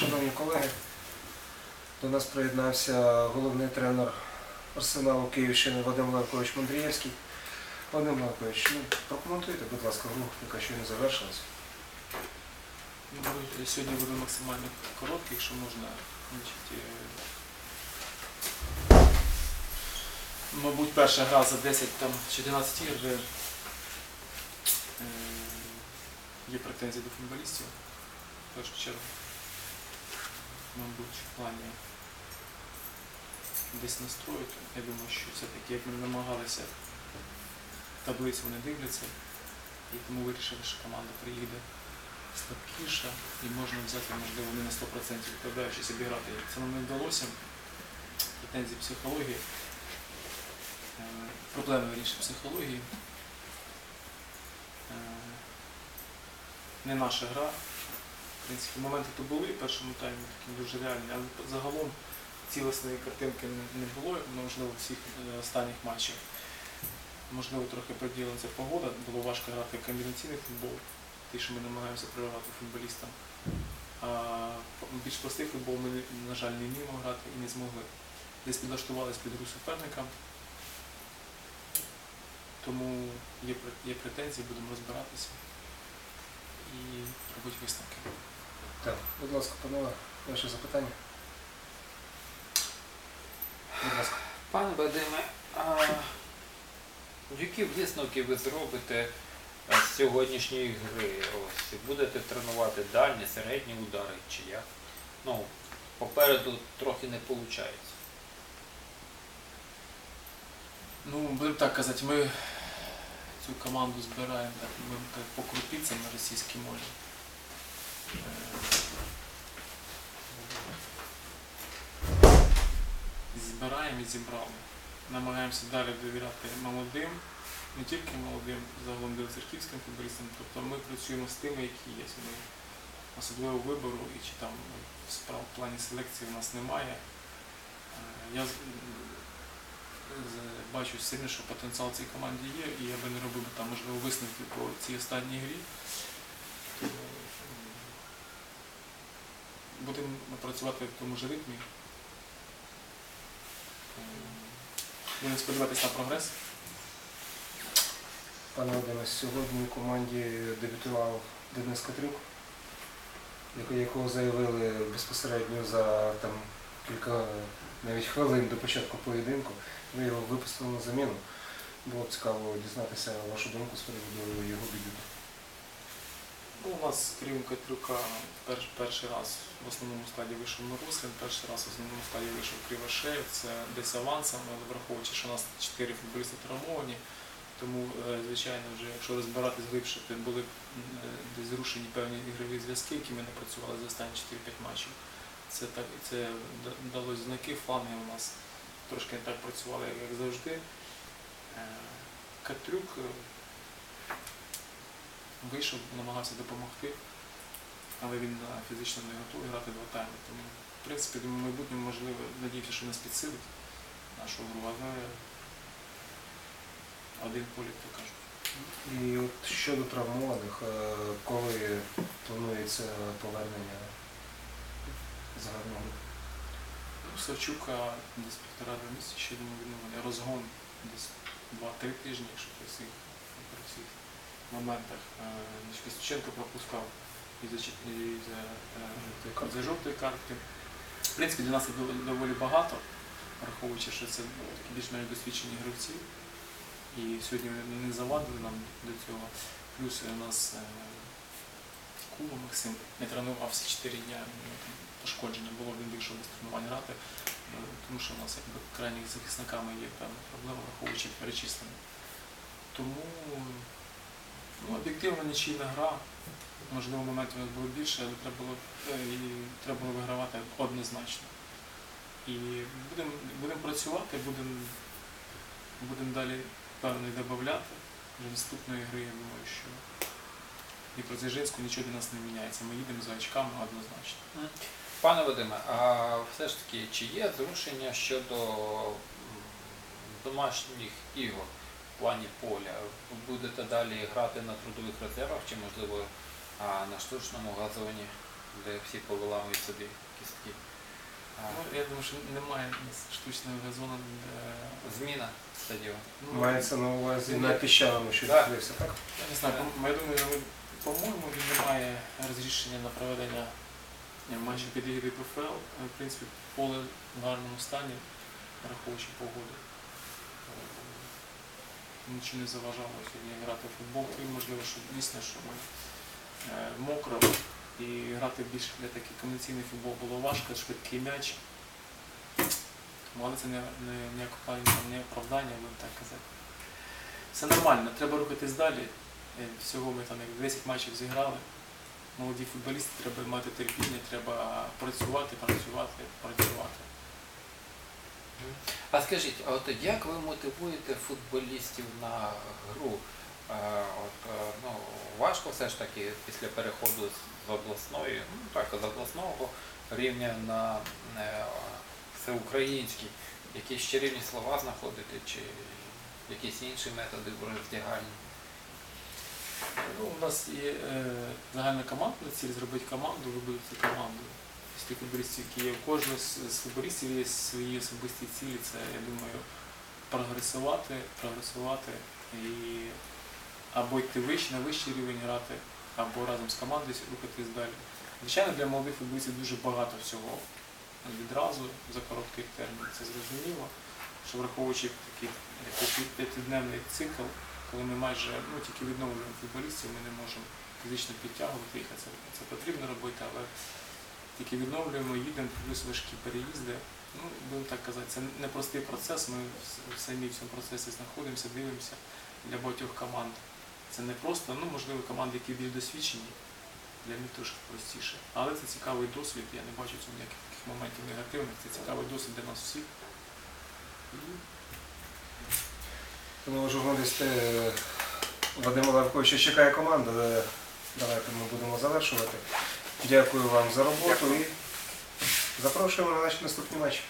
Шановні колеги, до нас приєднався головний тренер Арсеналу Київщини Вадим Левкович Мандрієвський. Вадим Левкович, ну, прокоментуйте, будь ласка, гру, яка ще не завершилась. Ну, Сьогодні буде максимально короткий, якщо можна. Е, мабуть, перша гра за 10 там, чи 11 ігор, де е, є претензії до футболістів. В першу чергу. Мабуть, в плані десь настроїти. Я думаю, що все-таки як ми намагалися, таблицю вони дивляться, і тому вирішили, що команда приїде слабкіша і можна взяти, можливо, не на 100% відповідаючись обіграти. Це нам не вдалося. Претензії психології, е, проблеми вирішення психології. Е, Не наша гра. В принципі, моменти то були в першому таймі такі дуже реальні, але загалом цілісної картинки не- було, можливо, в всіх е, останніх матчах. Можливо, трохи поділила ця погода, було важко грати комбінаційний футбол те, що ми намагаємося прививати футболістам. А більш простий футбол ми, на жаль, не вміємо грати і не змогли. Десь підлаштувалися під гру суперника. Тому є претензії, будемо розбиратися і робити висновки. Так, будь ласка, панове, ваші запитання. Будь ласка. Пане Вадиме, а які висновки ви зробите з сьогоднішньої гри? Ось будете тренувати дальні, середні удари чи як? Ну, попереду трохи не виходить. Ну, будемо так казати, ми цю команду збираємо так, ми так по крупицям на російській мові. Збираємо і зібрали. Намагаємося далі довіряти молодим, не тільки молодим, загалом білоцерківським футболістам. Тобто ми працюємо з тими, які є. Ми особливо вибору і чи там справ в плані селекції у нас немає. Е, Я бачу сильно, що потенціал цій команді є, і я би не робив би там, можливо, висновки по цій останній грі. Тому, м, Будемо працювати в тому ж ритмі. М, Будемо сподіватися на прогрес. Пане Вадиме, сьогодні у команді дебютував Денис Катрюк, якого заявили безпосередньо за там, кілька навіть хвилин до початку поєдинку. Ви його випустили на заміну. Було б цікаво дізнатися вашу думку з приводу його дебюту. У нас крім Катрюка перш, перший раз в основному складі вийшов Маруслін, перший раз в основному складі вийшов Кривошеєв, це десь авансом, але враховуючи, що у нас чотири футболісти травмовані, тому, е, звичайно, вже якщо розбиратись глибше, то були е, десь зрушені певні ігрові зв'язки, які ми не працювали за останні 4-5 матчів. Це так, це дало знаки, фланги у нас трошки не так працювали, як завжди. Е, Катрюк вийшов, намагався допомогти, але він е, фізично не готовий грати два тайми. Тому, в принципі, в майбутньому, можливо, надіюся, що нас підсилить нашу гру, але один полі, то. І от щодо травмованих, е, коли планується повернення загального? Ну, Савчука десь півтора-два місяці, ще думаю, відновлення. Розгон десь два-три тижні, якщо при всіх моментах. Е, пропускав із-за чіт- із-за, е, за жовтої картки. В принципі, для нас це доволі багато, враховуючи, що це такі більш-менш досвідчені гравці. І сьогодні вони не завадили нам до цього. Плюс у нас е, Куба Максим не тренувався 4 дня, пошкодження було, він вийшов без тренувань грати, е, тому що у нас якби крайніх захисниками є певна проблема, враховуючи перечислення. Тому ну, об'єктивно нічийна гра. Можливо, моментів було більше, але треба було, е, і треба було вигравати однозначно. І будемо будем працювати, будемо будем далі певно додати. Вже наступної гри, я думаю, що і про Дзержинську нічого для нас не міняється. Ми їдемо за очками однозначно. Пане Вадиме, а все ж таки, чи є зрушення щодо домашніх ігор плані поля? Будете далі грати на трудових резервах чи, можливо, на штучному газоні? де всі повиламують собі кістки. Ну, я думаю, що немає штучного газону. де- Зміна стадіону. Ну, Мається на увазі на піщаному, що Так. відкрився, так? Я не знаю, по- я думаю, ну, по-моєму, він не має розрішення на проведення е, матчів під ігри ПФЛ. Е, В принципі, поле в гарному стані, враховуючи погоду. Нічого не заважало сьогодні грати в футбол, крім можливо, що дійсно, що ми е, мокро і грати більш для такий комбінаційний футбол було важко, швидкий м'яч. Але це не, не, не, не оправдання, будемо так казати. Все нормально, треба рухатись далі. Е, Всього ми там як 10 матчів зіграли. Молоді футболісти треба мати терпіння, треба працювати, працювати, працювати. А скажіть, а от як ви мотивуєте футболістів на гру? Е, От, е, ну, важко все ж таки після переходу з обласної, ну так, з обласного рівня на е, всеукраїнський, якісь чарівні слова знаходити чи якісь інші методи в роздягальні? Ну, у нас є е, загальна командна ціль зробити команду, вибудувати команду. З футболістів, є. Кожного з, футболістів є свої особисті цілі. Це, я думаю, прогресувати, прогресувати і або йти вище, на вищий рівень грати, або разом з командою рухатись далі. Звичайно, для молодих футболістів дуже багато всього відразу за короткий термін. Це зрозуміло, що враховуючи такий п'ятидневний цикл, коли ми майже ну, тільки відновлюємо футболістів, ми не можемо фізично підтягувати їх, а це, це потрібно робити, але тільки відновлюємо, їдемо, плюс важкі переїзди. Ну, будемо так казати, це непростий процес, ми самі в цьому процесі знаходимося, дивимося для багатьох команд. Це не просто, ну, можливо, команди, які більш досвідчені, для них трошки простіше. Але це цікавий досвід, я не бачу в цьому ніяких таких моментів негативних, це цікавий досвід для нас всіх. І Тому журналісти е, Вадима Левковича чекає команда, давайте ми будемо завершувати. Дякую вам за роботу і запрошуємо на наші наступні матчі.